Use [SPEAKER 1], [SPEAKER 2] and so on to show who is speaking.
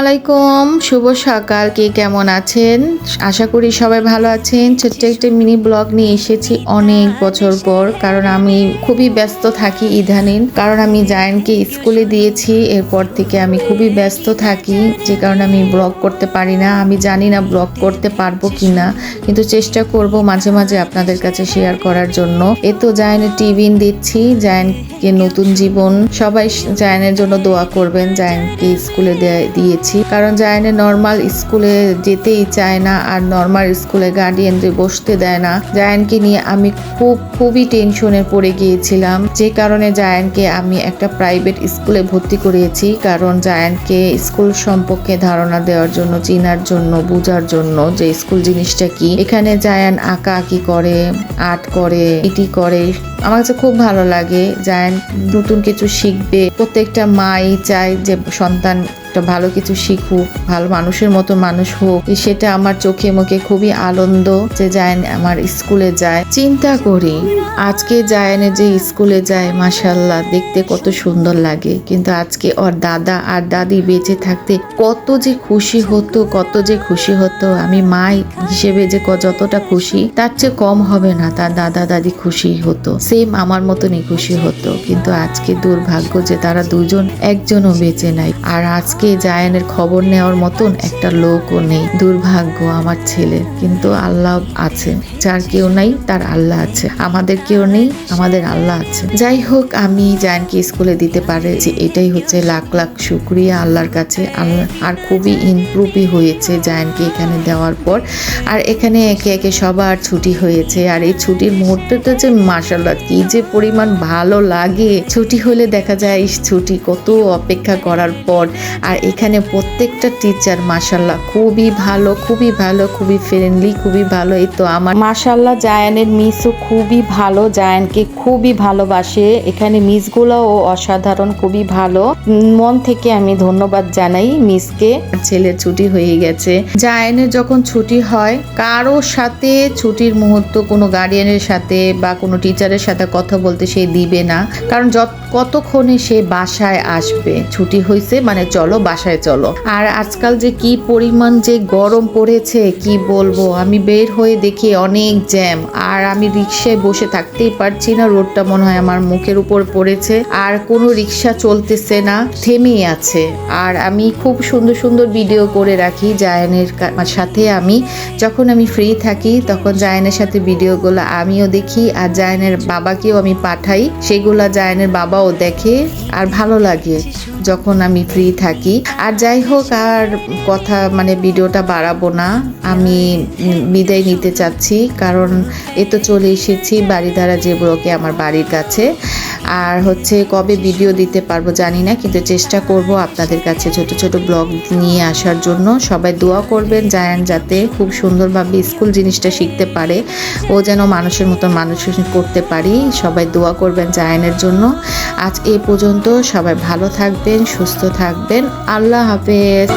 [SPEAKER 1] আলাইকুম, শুভ সকাল। কে কেমন আছেন? আশা করি সবাই ভালো আছেন। ছোট্ট একটা মিনি ব্লগ নিয়ে এসেছি অনেক বছর পর, কারণ আমি খুবই ব্যস্ত থাকি ইদানিং। কারণ আমি জায়নকে স্কুলে দিয়েছি, এরপর থেকে আমি খুবই ব্যস্ত থাকি, যে কারণে আমি ব্লগ করতে পারি না। আমি জানি না ব্লগ করতে পারব কিনা, কিন্তু চেষ্টা করব মাঝে মাঝে আপনাদের কাছে শেয়ার করার জন্য। এ তো জায়নের টিভিন দিচ্ছি, জায়নকে নতুন জীবন। সবাই জায়নের জন্য দোয়া করবেন, জায়নকে স্কুলে দিয়েছি। কারণ জায়নে নর্মাল স্কুলে যেতেই চায় না আর নর্মাল স্কুলে গার্ডিয়ানদের বসতে দেয় না। জায়ানকে নিয়ে আমি খুব, খুবই টেনশনে পড়ে গিয়েছিলাম। যে কারণে জায়ানকে আমি একটা প্রাইভেট স্কুলে ভর্তি করিয়েছি। কারণ জায়ানকে স্কুল সম্পর্কে ধারণা দেওয়ার জন্য, চিনার জন্য, বোঝার জন্য যে স্কুল জিনিসটা কি, এখানে জায়ান আঁকা আঁকি করে আর্ট করে, এটি করে, আমার কাছে খুব ভালো লাগে। জায়ান নতুন কিছু শিখবে। প্রত্যেকটা মাই চায় যে সন্তান একটা ভালো কিছু শিখুক, ভালো মানুষের মতো মানুষ হোক সেটা আমার চোখে মুখে খুবই আনন্দ যে জায়ান আমার স্কুলে যায়। চিন্তা করি, আজকে জায়ানে যে স্কুলে যায় মাসাল্লাহ দেখতে কত সুন্দর লাগে। কিন্তু আজকে ওর দাদা আর দাদি বেঁচে থাকতে কত যে খুশি হতো, কত যে খুশি হতো। আমি মা হিসেবে যে যতটা খুশি, তার চেয়ে কম হবে না, তার দাদা, দাদি খুশি হতো। সেম আমার মতনই খুশি হতো। কিন্তু আজকে দুর্ভাগ্য যে তারা দুজন একজনও বেঁচে নাই। আর আজকে জায়ানের খবর নেওয়ার মতন একটা লোকও নেই। দুর্ভাগ্য আমার ছেলে। কিন্তু আল্লাহ আছে। যার কেউ নাই, তার আল্লাহ আছে। আমাদের কেউ নেই, আমাদের আল্লাহ আছে। যাই হোক, আমি জায়ানকে স্কুলে দিতে পারে যে এটাই হচ্ছে লাখ লাখ শুক্রিয়া আল্লাহর কাছে। আল্লাহ আর খুবই ইমপ্রুভই হয়েছে জায়ানকে এখানে দেওয়ার পর। আর এখানে একে একে সবার ছুটি হয়েছে। আর এই ছুটির মুহূর্তটা যে মাসাল্লাহ কি যে পরিমাণ ভালো লাগে। ছুটি হলে দেখা যায়, ছুটি কত অপেক্ষা করার পর। আর এখানে প্রত্যেকটা টিচার মাসাল্লাহ খুবই ভালো খুবই ভালো, খুবই ফ্রেন্ডলি খুবই ভালো। এই তো আমার মাসাল্লাহ জায়ানের মিসও খুবই ভালো। জায়ানকে খুবই ভালোবাসে। এখানে মিসগুলোও অসাধারণ, খুবই ভালো। মন থেকে আমি ধন্যবাদ জানাই মিসকে ছেলের ছুটি হয়ে গেছে। জায়ানের যখন ছুটি হয়, কারোর সাথে ছুটির মুহূর্ত কোনো গার্ডিয়ানের সাথে বা কোনো টিচারের সাথে কথা বলতে সে দিবে না। কারণ যত, কতক্ষণে সে বাসায় আসবে, ছুটি হয়েছে মানে চলো বাসায় চলো। আর আজকাল যে কি পরিমাণ যে গরম পড়েছে, কি বলব? আমি বের হয়ে দেখি অনেক জ্যাম। আর আমি রিক্সায় বসে থাকতেই পারছি না, রোডটা মনে হয় আমার মুখের উপর পড়েছে। আর কোনো রিক্সা চলতেছে না, থেমেই আছে। আর আমি খুব সুন্দর সুন্দর ভিডিও করে রাখি জায়ানের সাথে আমি যখন আমি ফ্রি থাকি, তখন জায়ানের সাথে ভিডিওগুলো আমিও দেখি আর জায়ানের বাবাকেও আমি পাঠাই। সেগুলা জায়ানের বাবাও দেখে আর ভালো লাগে যখন আমি ফ্রি থাকি। আর যাই হোক, আর কথা মানে ভিডিওটা বাড়াবো না। আমি বিদায় নিতে চাচ্ছি, কারণ এ তো চলে এসেছি বাড়িধারা যে ব্লকে আমার বাড়ির কাছে। আর হচ্ছে কবে ভিডিও দিতে পারব জানি না, কিন্তু চেষ্টা করব আপনাদের কাছে ছোট ছোট ব্লগ নিয়ে আসার জন্য। সবাই দোয়া করবেন জায়ান যাতে খুব সুন্দরভাবে স্কুল জিনিসটা শিখতে পারে, ও যেন মানুষের মতো মানুষ করতে পারি। সবাই দোয়া করবেন জায়ানের জন্য। আজ এ পর্যন্ত সবাই ভালো থাকবেন, সুস্থ থাকবেন। আল্লাহ হাফেজ।